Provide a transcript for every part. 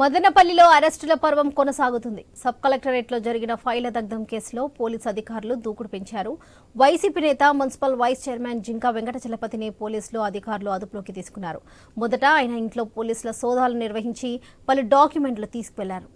మదనపల్లిలో అరెస్టుల పర్వం కొనసాగుతుంది. సబ్ కలెక్టరేట్లో జరిగిన ఫైల దగ్ధం కేసులో పోలీసు అధికారులు దూకుడు పెంచారు. వైసీపీ నేత మున్సిపల్ వైస్ చైర్మన్ జింకా వెంకటచలపతిని పోలీసులు అధికారులు అదుపులోకి తీసుకున్నారు. మొదట ఆయన ఇంట్లో పోలీసుల సోదాలు నిర్వహించి పలు డాక్యుమెంట్లు తీసుకువెళ్ళారు.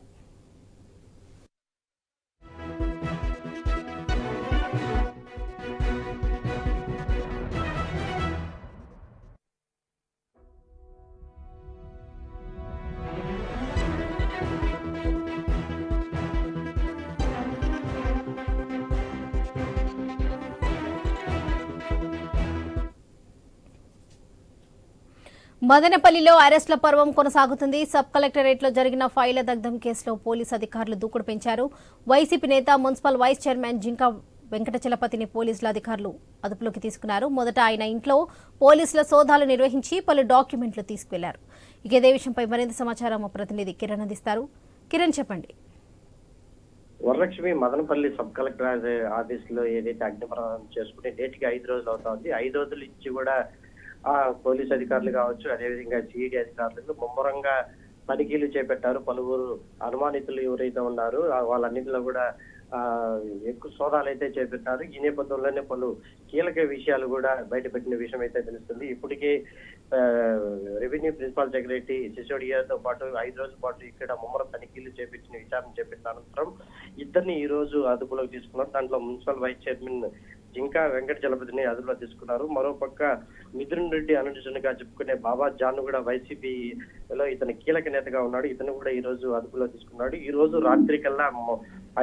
మదనపల్లిలో అరెస్టుల పర్వం కొనసాగుతుంది. సబ్ కలెక్టరేట్లో జరిగిన ఫైళ్ళ దగ్ధం కేసులో పోలీసు అధికారులు దూకుడు పెంచారు. వైసీపీ నేత మున్సిపల్ వైస్ చైర్మన్ జింకా వెంకటచలపతిని పోలీసుల అధికారులు అదుపులోకి తీసుకున్నారు. మొదట ఆయన ఇంట్లో పోలీసుల సోదాలు నిర్వహించి పలు డాక్యుమెంట్లు తీసుకువెళ్ళారు. ఇక ఇదే విషయంపై మరింత సమాచారం మా ప్రతినిధి కిరణ్ అందిస్తారు. కిరణ్ చెప్పండి. వరలక్ష్మి మదనపల్లి సబ్ కలెక్టర్ ఆఫీస్లో ఏదైతే అగ్నిప్రమాదం చేసుకుంటే నేటికి ఐదు రోజులు అవుతోంది ఐదు రోజుల నుంచి కూడా ఆ పోలీస్ అధికారులు కావచ్చు అదేవిధంగా సిఐడి అధికారులు ముమ్మరంగా తనిఖీలు చేపట్టారు. పలువురు అనుమానితులు ఎవరైతే ఉన్నారు వాళ్ళన్నింటిలో కూడా ఆ ఎక్కువ సోదాలు అయితే చేపట్టారు. ఈ నేపథ్యంలోనే పలు కీలక విషయాలు కూడా బయటపెట్టిన విషయం అయితే తెలుస్తుంది. ఇప్పటికే రెవెన్యూ ప్రిన్సిపల్ సెక్రటరీ సిసోడియాతో పాటు ఐదు రోజుల పాటు ఇక్కడ ముమ్మర తనిఖీలు చేపించిన విచారణ చేపట్టిన అనంతరం ఇద్దరిని ఈ రోజు అదుపులోకి తీసుకున్నారు. దాంట్లో municipal vice chairman Jinka Venkata చలపతిని అదుపులో తీసుకున్నారు. మరోపక్క మిథున్ రెడ్డి అనుచరునిగా చెప్పుకునే బాబా జాన్ కూడా వైసీపీలో ఇతను కీలక నేతగా ఉన్నాడు. ఇతను కూడా ఈ రోజు అదుపులో తీసుకున్నాడు. ఈ రోజు రాత్రి కల్లా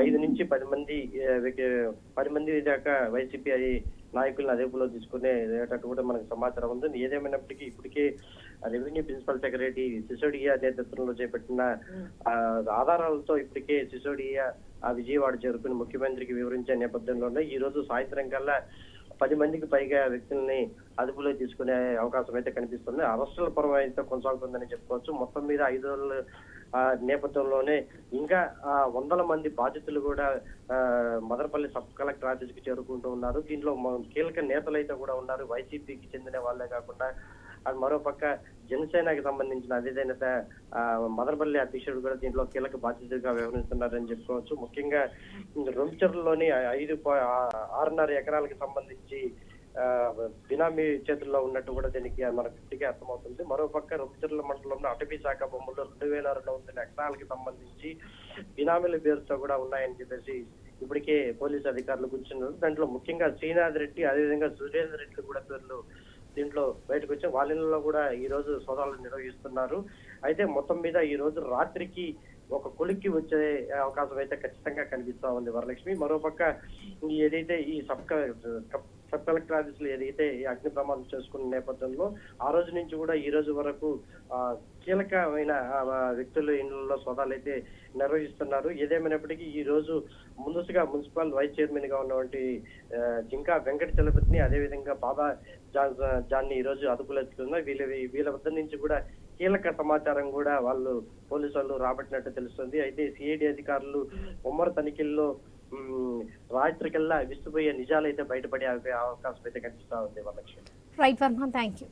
ఐదు నుంచి పది మంది పది మంది దాకా వైసీపీ నాయకులను అదుపులో తీసుకునేటట్టు కూడా మనకు సమాచారం ఉంది. ఏదేమైనప్పటికీ ఇప్పటికే రెవెన్యూ ప్రిన్సిపల్ సెక్రటరీ సిసోడియా నేతృత్వంలో చేపట్టిన ఆధారాలతో ఇప్పటికే సిసోడియా ఆ విజయవాడ చేరుకుని ముఖ్యమంత్రికి వివరించే నేపథ్యంలోనే ఈ రోజు సాయంత్రం కల్లా పది మందికి పైగా వ్యక్తుల్ని అదుపులో తీసుకునే అవకాశం అయితే కనిపిస్తుంది. అరెస్టుల పర్వం అయితే కొనసాగుతుందని చెప్పుకోవచ్చు. మొత్తం మీద ఐదు రోజుల నేపథ్యంలోనే ఇంకా ఆ, వందల మంది బాధితులు కూడా మదనపల్లి సబ్ కలెక్టర్ ఆఫీస్కి చేరుకుంటూ ఉన్నారు. దీంట్లో కీలక నేతలు అయితే కూడా ఉన్నారు. వైసీపీకి చెందిన వాళ్ళే కాకుండా అది మరోపక్క జనసేనకి సంబంధించిన అధినేత మదనపల్లి అధ్యక్షుడు కూడా దీంట్లో కీలక బాధ్యతగా వ్యవహరిస్తున్నారని చెప్పుకోవచ్చు. ముఖ్యంగా రొంచర్లోని ఐదు ఆరున్నర ఎకరాలకు సంబంధించి బినామీ చేతుల్లో ఉన్నట్టు కూడా దీనికి మనకు గట్టిగా అర్థమవుతుంది. మరోపక్క రొంచర్ల మండలంలో అటవీ శాఖ బొమ్మలు రెండు వేల రెండు వందల ఎకరాలకి సంబంధించి బినామీల పేరుతో కూడా ఉన్నాయని చెప్పేసి ఇప్పటికే పోలీసు అధికారులు కూర్చున్నారు దాంట్లో ముఖ్యంగా శ్రీనాథ్ రెడ్డి అదేవిధంగా సురేందర్ రెడ్డి కూడా పేర్లు దీంట్లో బయటకు వచ్చి వాళ్ళలో కూడా ఈ రోజు సోదాలు నిర్వహిస్తున్నారు. అయితే మొత్తం మీద ఈ రోజు రాత్రికి ఒక కొలిక్కి వచ్చే అవకాశం అయితే ఖచ్చితంగా కనిపిస్తా ఉంది వరలక్ష్మి. మరోపక్క ఏదైతే ఈ సబ్ కప్- సబ్ కలెక్టర్ ఆఫీసులో ఏదైతే ఈ అగ్ని ప్రమాదం చేసుకున్న నేపథ్యంలో ఆ రోజు నుంచి కూడా ఈ రోజు వరకు ఆ, కీలకమైన వ్యక్తులు వ్యక్తుల ఇళ్ళలో సోదాలు అయితే నిర్వహిస్తున్నారు. ఏదేమైనప్పటికీ ఈ రోజు ముందుగా మున్సిపల్ వైస్ చైర్మన్గా ఉన్నటువంటి జింకా వెంకట చలపతిని అదేవిధంగా బాబా జాన్ని ఈ రోజు అదుపులో ఎత్తుకున్నారు. వీళ్ళ వీళ్ళ వద్ద నుంచి కూడా కీలక సమాచారం కూడా వాళ్ళు పోలీసు వాళ్ళు రాబట్టినట్టు తెలుస్తుంది. అయితే సిఐడి అధికారులు ఉమ్మర తనిఖీల్లో రాత్రికల్లా విస్తుపోయే నిజాలు అయితే బయటపడే అవకాశం అయితే కనిపిస్తా ఉంది వరలక్ష్మి రైట్ వర్మ థ్యాంక్ యూ